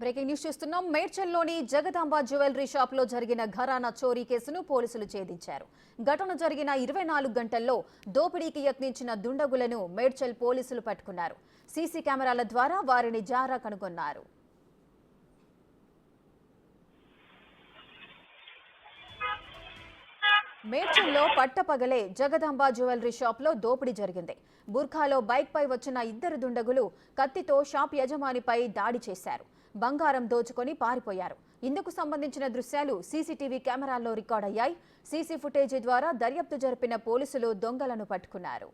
Breaking news చూస్తున్నాం. మేడ్చల్లోని Jagadamba jewellery షాప్లో జరిగిన ఘరానా చోరీ కేసును పోలీసులు ఛేదించారు. ఘటన జరిగిన ఇరవై నాలుగు గంటల్లో దోపిడీకి యత్నించిన దుండగులను మేడ్చల్ పోలీసులు పట్టుకున్నారు. సీసీ కెమెరాల ద్వారా వారిని జారా కనుగొన్నారు. మేడ్చల్లో పట్టపగలే జగదాంబ జ్యువెలరీ షాప్లో దోపిడీ జరిగింది. బుర్ఖాలో బైక్ పై వచ్చిన ఇద్దరు దుండగులు కత్తితో షాప్ యజమానిపై దాడి చేశారు. బంగారం దోచుకొని పారిపోయారు. ఇందుకు సంబంధించిన దృశ్యాలు సీసీటీవీ కెమెరాల్లో రికార్డయ్యాయి. సీసీ ఫుటేజీ ద్వారా దర్యాప్తు జరిపిన పోలీసులు దొంగలను పట్టుకున్నారు.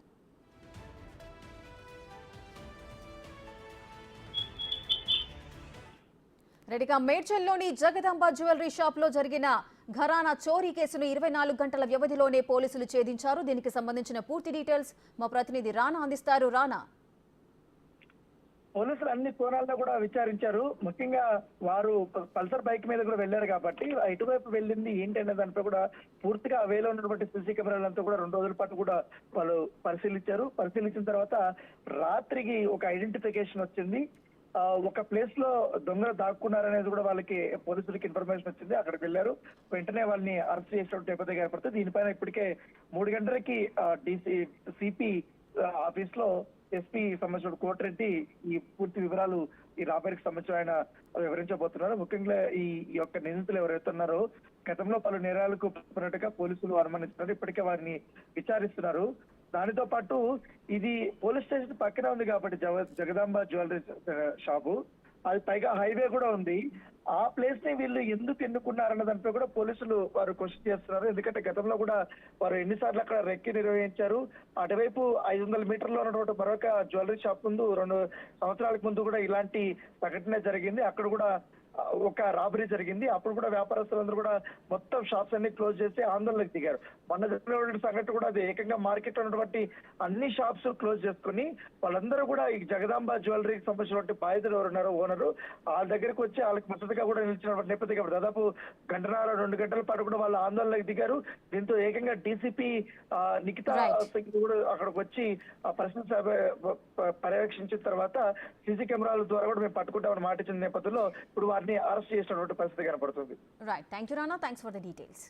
రెడీగా మేడ్చల్లోని జగదాంబ జ్యువెలరీ షాప్లో జరిగిన ఘరానా చోరీ కేసును ఇరవై నాలుగు గంటల వ్యవధిలోనే పోలీసులు ఛేదించారు. దీనికి సంబంధించిన పూర్తి డీటెయిల్స్ మా ప్రతినిధి రానా అందిస్తారు. రానా పోలీసులు అన్ని కోణాల్లో కూడా విచారించారు. ముఖ్యంగా వారు పల్సర్ బైక్ మీద కూడా వెళ్ళారు కాబట్టి ఇటువైపు వెళ్ళింది ఏంటనే దానిపై కూడా పూర్తిగా వేలో ఉన్నటువంటి సీసీ కెమెరాలంతా కూడా రెండు రోజుల పాటు కూడా వాళ్ళు పరిశీలించారు. పరిశీలించిన తర్వాత రాత్రికి ఒక ఐడెంటిఫికేషన్ వచ్చింది. ఒక ప్లేస్లో దొంగలు దాక్కున్నారనేది కూడా వాళ్ళకి పోలీసులకి ఇన్ఫర్మేషన్ వచ్చింది. అక్కడికి వెళ్ళారు. వెంటనే వాళ్ళని అరెస్ట్ చేసినట్టు నేపథ్యం ఏర్పడుతుంది. దీనిపైన ఇప్పటికే మూడు గంటలకి డిసి సిపి ఆఫీస్లో ఎస్పీ సంబంధించిన కోటిరెడ్డి ఈ పూర్తి వివరాలు ఈ రాబరీకి సంబంధించిన ఆయన వివరించబోతున్నారు. ముఖ్యంగా ఈ యొక్క నిందితులు ఎవరైతే ఉన్నారో గతంలో పలు నేరాలకు పాల్పడినట్టుగా పోలీసులు అనుమానిస్తున్నారు. ఇప్పటికే వారిని విచారిస్తున్నారు. దానితో పాటు ఇది పోలీస్ స్టేషన్ పక్కనే ఉంది కాబట్టి జగదాంబ జ్యువెలరీ షాపు. అది పైగా హైవే కూడా ఉంది. ఆ ప్లేస్ని వీళ్ళు ఎందుకు ఎన్నుకున్నారన్న దానిపై కూడా పోలీసులు వారు క్వశ్చన్ చేస్తున్నారు. ఎందుకంటే గతంలో కూడా వారు ఎన్నిసార్లు అక్కడ రెక్కి నిర్వహించారు. అటువైపు ఐదు వందల మీటర్లో ఉన్నటువంటి మరొక జ్యువెలరీ షాప్ ముందు రెండు సంవత్సరాలకు ముందు కూడా ఇలాంటి ప్రకటన జరిగింది. అక్కడ కూడా ఒక రాబరీ జరిగింది. అప్పుడు కూడా వ్యాపారస్తులందరూ కూడా మొత్తం షాప్స్ అన్ని క్లోజ్ చేసి ఆందోళనకు దిగారు. మొన్న జరిగినటువంటి సంఘటన కూడా అది. ఏకంగా మార్కెట్లో ఉన్నటువంటి అన్ని షాప్స్ క్లోజ్ చేసుకుని వాళ్ళందరూ కూడా ఈ జగదాంబ జ్యువెలరీకి సంబంధించినటువంటి బాధితులు ఎవరు ఉన్నారో ఓనరు వాళ్ళ దగ్గరకు వచ్చి వాళ్ళకి మద్దతుగా కూడా నిలిచినటువంటి నేపథ్యం కాబట్టి దాదాపు గంటన్నర రెండు గంటల పాటు కూడా వాళ్ళు ఆందోళనకు దిగారు. దీంతో ఏకంగా డీసీపీ నిఖితా. సింగ్ కూడా అక్కడికి వచ్చి ఆ పరిస్థితి ప- ప- పర్యవేక్షించిన తర్వాత సీసీ కెమెరాల ద్వారా కూడా మేము పట్టుకుంటామని మాట ఇచ్చిన నేపథ్యంలో ఇప్పుడు అన్ని అరెస్ట్ చేసినటువంటి పరిస్థితి కనపడుతుంది. Right thank you Rana thanks for the details